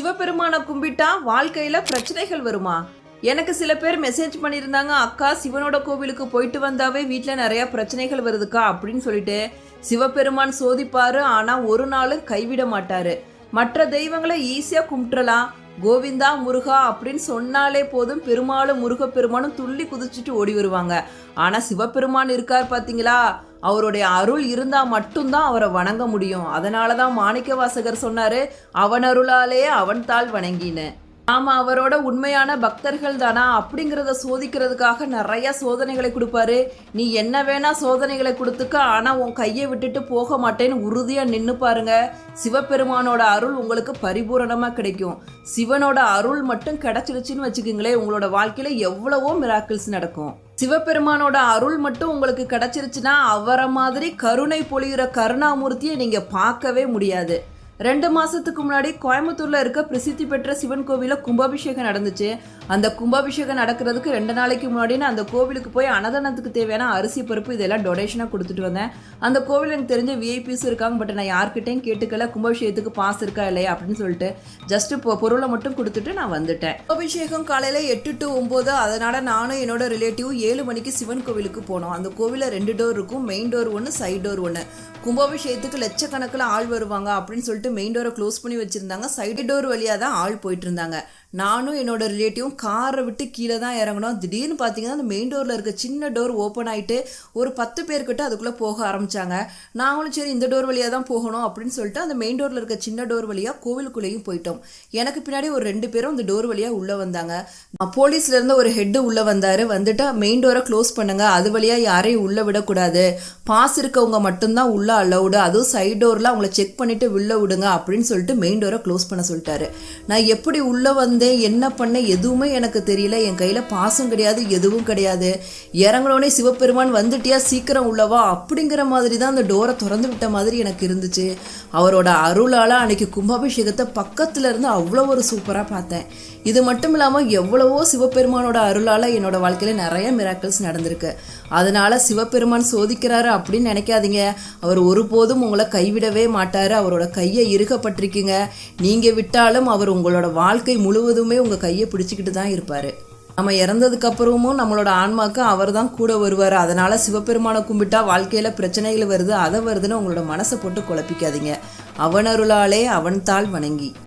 சிவபெருமானை கும்பிட்டா வாழ்க்கையில பிரச்சனைகள் வருமா? எனக்கு சில பேர் மெசேஜ் பண்ணியிருந்தாங்க அக்கா சிவனோட கோவிலுக்கு போயிட்டு வந்தாவே வீட்டில் நிறைய பிரச்சனைகள் வருதுக்கா அப்படின்னு சொல்லிட்டு சிவபெருமான் சோதிப்பாரு. ஆனா ஒரு நாளும் கைவிட மாட்டாரு. மற்ற தெய்வங்களை ஈஸியா கும்பிட்டுறலாம். கோவிந்தா முருகா அப்படின்னு சொன்னாலே போதும். பெருமாளும் முருகப்பெருமானும் துள்ளி குதிச்சுட்டு ஓடி வருவாங்க. ஆனால் சிவபெருமான் இருக்கார் பார்த்தீங்களா அவருடைய அருள் இருந்தால் மட்டும்தான் அவரை வணங்க முடியும். அதனால தான் மாணிக்க வாசகர் சொன்னார் அவன் அருளாலே அவன் தாள் வணங்கினேன். நாம அவரோட உண்மையான பக்தர்கள் தானா? அப்படிங்கிறத சோதிக்கிறதுக்காக நிறைய சோதனைகளை கொடுப்பாரு. நீ என்ன வேணா சோதனைகளை கொடுத்துக்க ஆனா உன் கையை விட்டுட்டு போக மாட்டேன்னு உறுதியா நின்னு பாருங்க. சிவபெருமானோட அருள் உங்களுக்கு பரிபூரணமா கிடைக்கும். சிவனோட அருள் மட்டும் கிடைச்சிருச்சுன்னு வச்சுக்கோங்களேன் உங்களோட வாழ்க்கையில எவ்வளவோ மிராக்கிள்ஸ் நடக்கும். சிவபெருமானோட அருள் மட்டும் உங்களுக்கு கிடைச்சிருச்சுன்னா அவரை மாதிரி கருணை பொழிகிற கருணாமூர்த்தியை நீங்க பார்க்கவே முடியாது. ரெண்டு மாசத்துக்கு முன்னாடி கோயம்புத்தூர்ல இருக்க பிரசித்தி பெற்ற சிவன் கோவில கும்பாபிஷேகம் நடந்துச்சு. அந்த கும்பாபிஷேகம் நடக்கிறதுக்கு ரெண்டு நாளைக்கு முன்னாடி நான் அந்த கோவிலுக்கு போய் அன்னதானத்துக்கு தேவையான அரிசி பருப்பு இதெல்லாம் டொனேஷனாக கொடுத்துட்டு வந்தேன். அந்த கோவில் எனக்கு தெரிஞ்ச விஐபிஸ் இருக்காங்க பட் நான் யார்கிட்டையும் கேட்டுக்கல கும்பாபிஷேகத்துக்கு பாஸ் இருக்கா இல்லையா அப்படின்னு சொல்லிட்டு ஜஸ்ட் இப்போ பொருளை மட்டும் கொடுத்துட்டு நான் வந்துட்டேன். கும்பாபிஷேகம் காலையில எட்டு டு ஒம்பது அதனால நானும் என்னோட ரிலேட்டிவ் ஏழு மணிக்கு சிவன் கோவிலுக்கு போனோம். அந்த கோவிலில் ரெண்டு டோர் இருக்கும் மெயின் டோர் ஒன்று சைட் டோர் ஒன்று கும்பாபிஷேகத்துக்கு லட்சக்கணக்கில் ஆள் வருவாங்க அப்படின்னு சொல்லிட்டு மெயின் டோரை க்ளோஸ் பண்ணி வச்சிருந்தாங்க. சைடு டோர் வழியாக தான் ஆள் போயிட்டு இருந்தாங்க. நானும் என்னோட ரிலேட்டிவும் காரை விட்டு கீழே தான் இறங்கணும் திடீர்னு பார்த்தீங்கன்னா அந்த மெயின் டோரில் இருக்க சின்ன டோர் ஓப்பன் ஆகிட்டு ஒரு பத்து பேர்கிட்ட அதுக்குள்ளே போக ஆரம்பிச்சாங்க. நாங்களும் சரி இந்த டோர் வழியாக தான் போகணும் அப்படின்னு சொல்லிட்டு அந்த மெயின் டோரில் இருக்க சின்ன டோர் வழியாக கோவிலுக்குள்ளேயும் போயிட்டோம். எனக்கு பின்னாடி ஒரு ரெண்டு பேரும் அந்த டோர் வழியாக உள்ளே வந்தாங்க. போலீஸ்லேருந்து ஒரு ஹெட்டு உள்ளே வந்தார். வந்துட்டு மெயின் டோரை க்ளோஸ் பண்ணுங்க. அது வழியாக யாரையும் உள்ளே விடக்கூடாது. பாஸ் இருக்கவங்க மட்டும்தான் உள்ளே அலௌடு அதுவும் சைட் டோரில் அவங்கள செக் பண்ணிவிட்டு உள்ளே விடுங்க அப்படின்னு சொல்லிட்டு மெயின் டோரை க்ளோஸ் பண்ண சொல்லிட்டாரு. நான் எப்படி உள்ளே வந்தேன் என்ன பண்ணேன் எதுவுமே எனக்கு தெரியல. என் கையில் பாசம் கிடையாது எதுவும் கிடையாது. இறங்கினோடனே சிவபெருமான் வந்துட்டியா சீக்கிரம் உள்ளவா அப்படிங்கிற மாதிரி தான் அந்த டோரை திறந்து விட்ட மாதிரி எனக்கு இருந்துச்சு. அவரோட அருளால் அன்னைக்கு கும்பாபிஷேகத்தை பக்கத்துல இருந்து அவ்வளோ ஒரு சூப்பராக பார்த்தேன். இது மட்டும் இல்லாமல் எவ்வளவோ சிவபெருமானோட அருளால் என்னோட வாழ்க்கையில் நிறைய மிராக்கிள்ஸ் நடந்திருக்கு. அதனால சிவபெருமான் சோதிக்கிறாரு அப்படின்னு நினைக்காதீங்க. அவர் ஒருபோதும் உங்களை கைவிடவே மாட்டார். அவரோட கையை இறுகப்பட்டிருக்கீங்க. நீங்கள் விட்டாலும் அவர் உங்களோட வாழ்க்கை முழுவதும் உங்கள் கையை பிடிச்சிக்கிட்டு தான் இருப்பார். நம்ம இறந்ததுக்கு அப்புறமும் நம்மளோட ஆன்மாக்கு அவர் தான் கூட வருவார். அதனால சிவபெருமானை கும்பிட்டா வாழ்க்கையில் பிரச்சனைகள் வருது அதை வருதுன்னு உங்களோட மனசை போட்டு குழப்பிக்காதீங்க. அவனருளாலே அவன் தாள் வணங்கி.